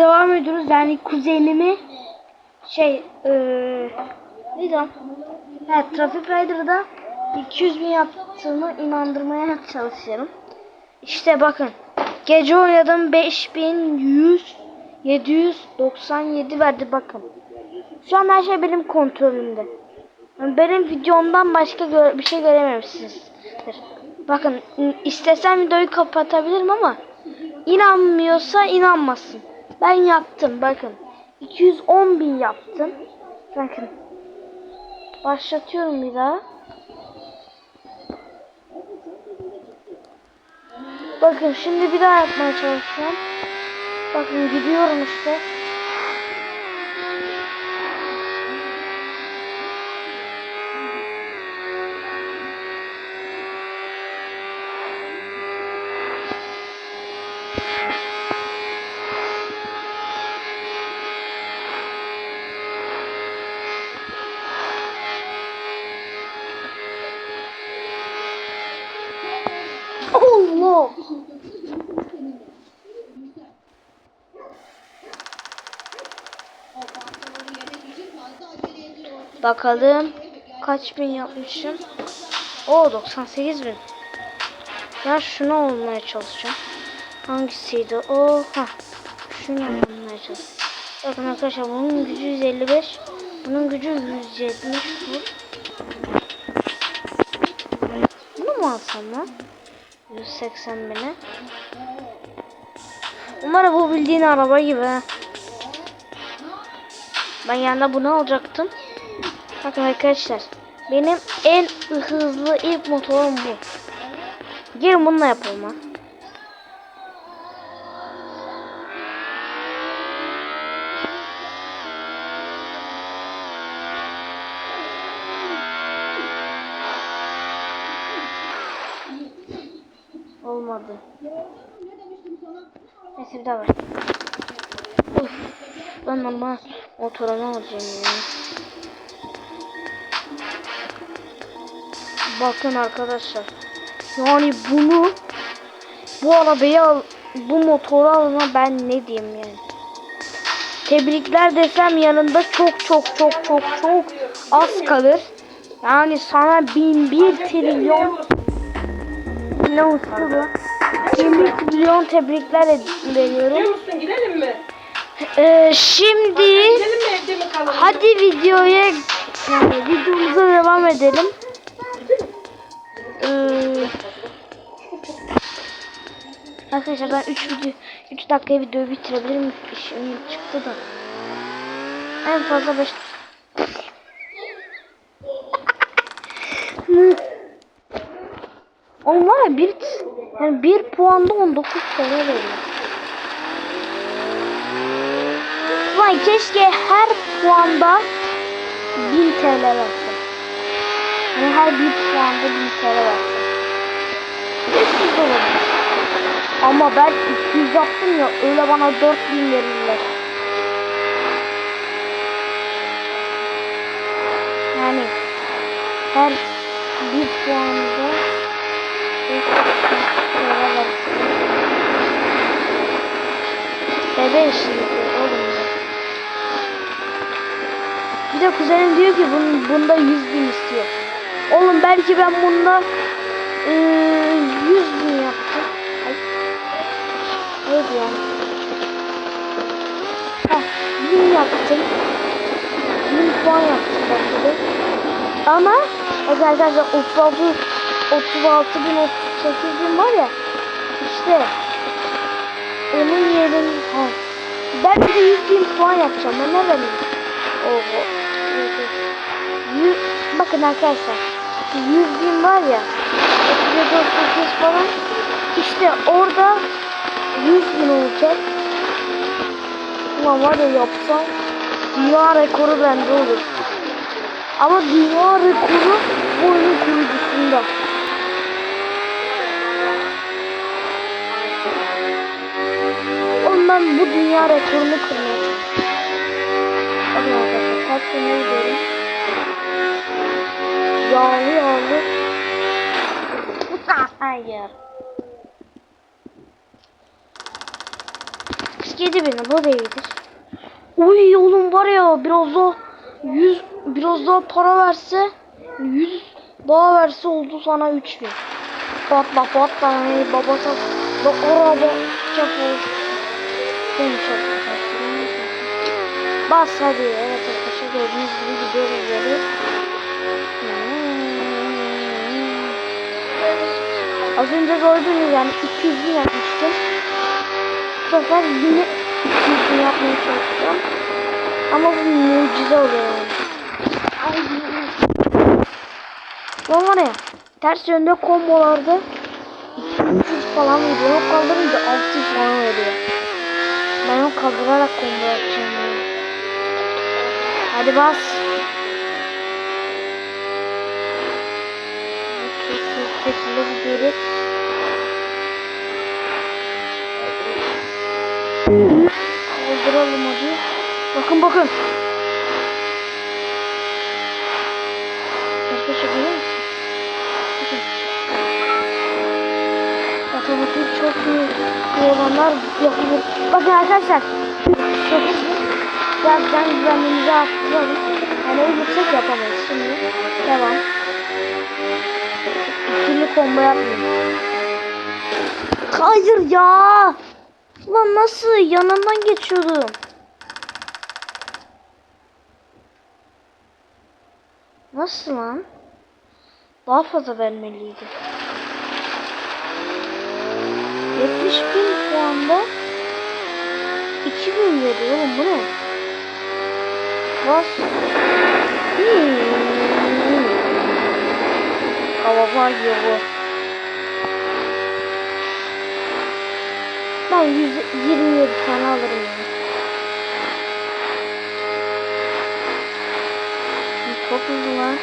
Devam ediyoruz. Yani kuzenimi şey eee neydi lan? Ha, Traffic Rider'da 200 bin yaptığımı inandırmaya çalışıyorum. İşte bakın. Gece oynadım 5100 797 verdi bakın. Şu an her şey benim kontrolümde. Yani Benim videomdan başka bir şey görememişsinizdir. Bakın istesem videoyu kapatabilirim ama inanmıyorsa inanmasın. Ben yaptım bakın. 210 bin yaptım. Bakın. Başlatıyorum bir daha. Bakın şimdi bir daha yapmaya çalışıyorum. Bakın gidiyorum işte. Allah! Bakalım kaç bin yapmışım. O 98 bin. Ya şunu olmaya çalışacağım. Hangisiydi? O ha. Şunu olmaya çalışacağım. Bakın arkadaşlar bunun gücü 155. Bunun gücü 170. Bu. Bunu mu alsam lan? 180 bine. Umarım bu bildiğin araba gibi. Ben yanında bunu alacaktım. Bakın arkadaşlar. Benim en hızlı ilk motorum bu. Gelin bununla yapalım ha. Olmadı. Neyse bir daha var. Uf, ben normal motorumu alacağım ya. Bakın arkadaşlar. Yani bunu bu arabayı al, bu motoru alma ben ne diyeyim yani. Tebrikler desem yanında çok çok çok çok çok az kalır. Yani sana bin bir trilyon ne uçtu bu? Bin bir trilyon tebrikler veriyorum. musun gidelim mi? Ee, şimdi Gidelim mi evde mi kalalım? hadi videoya yani videomuza devam edelim. Ee, arkadaşlar ben 3 video 3 dakikaya videoyu bitirebilirim. İşim çıktı da. En fazla 5 Oğlum var ya bir, yani bir puanda 19 TL veriyor. Vay keşke her puanda 1000 TL versin. Yani her bir puanda 1000 TL versin. Keşke olur. Ama ben 200 yaptım ya öyle bana 4000 verirler. Yani her bir puanda 500. Bebe işini oğlum. Bir de kuzenim diyor ki bunun, bunda 100 bin istiyor. Oğlum belki ben bunda eee 100 bin yaptım. Ay. Neydi yani? Heh, 1000 yaptım. 1000 puan yaptım belki de. Ama arkadaşlar 36 36 bin 38 bin var ya işte onun yerine ha. Ben bir de 100 bin puan yapacağım. Ben ne vereyim? Oho. Yüz, bakın arkadaşlar. 100 bin var ya. 38 falan. İşte orada 100 bin olacak. Ulan var ya yapsam dünya rekoru bende olur. Ama dünya rekoru bu oyunun kurucusunda. Ben bu dünya rekorunu kırmaya çalışıyorum. Bakın arkadaşlar kaç sene gidiyorum. Yağlı yağlı. Hayır. 47 bin bu da iyidir. Uy oğlum var ya biraz daha 100 biraz daha para verse 100 daha verse oldu sana 3000. Patla patla baba. Bak araba çapı. Seni çok Bas hadi evet arkadaşlar gördüğünüz gibi gidiyoruz böyle. Az önce gördüğünüz yani 200 bin yapmıştım. Bu sefer yine 200 bin yapmaya çalışacağım. Ama bu mucize oluyor yani. Ay. Lan var ya ters yönde kombolarda 200 falan veriyor. Kaldırınca 600 falan veriyor. Ben onu kaldırarak combo yapacağım. Hadi bas. Çok şekilde gidiyoruz. Kaldıralım hadi. Bakın bakın. İyi olanlar yapılır. Bakın arkadaşlar. Birazdan güvenliğimizi arttıralım. Yani ölürsek yapamayız. Şimdi devam. İkili combo yapmayayım. Hayır ya. Ulan nasıl? Yanından geçiyordum. Nasıl lan? Daha fazla vermeliydi. 70 bin puanda 2000 veriyor oğlum bu ne? Bas. Hava var ya bu. Ben 127 tane alırım yani. Çok hızlı lan.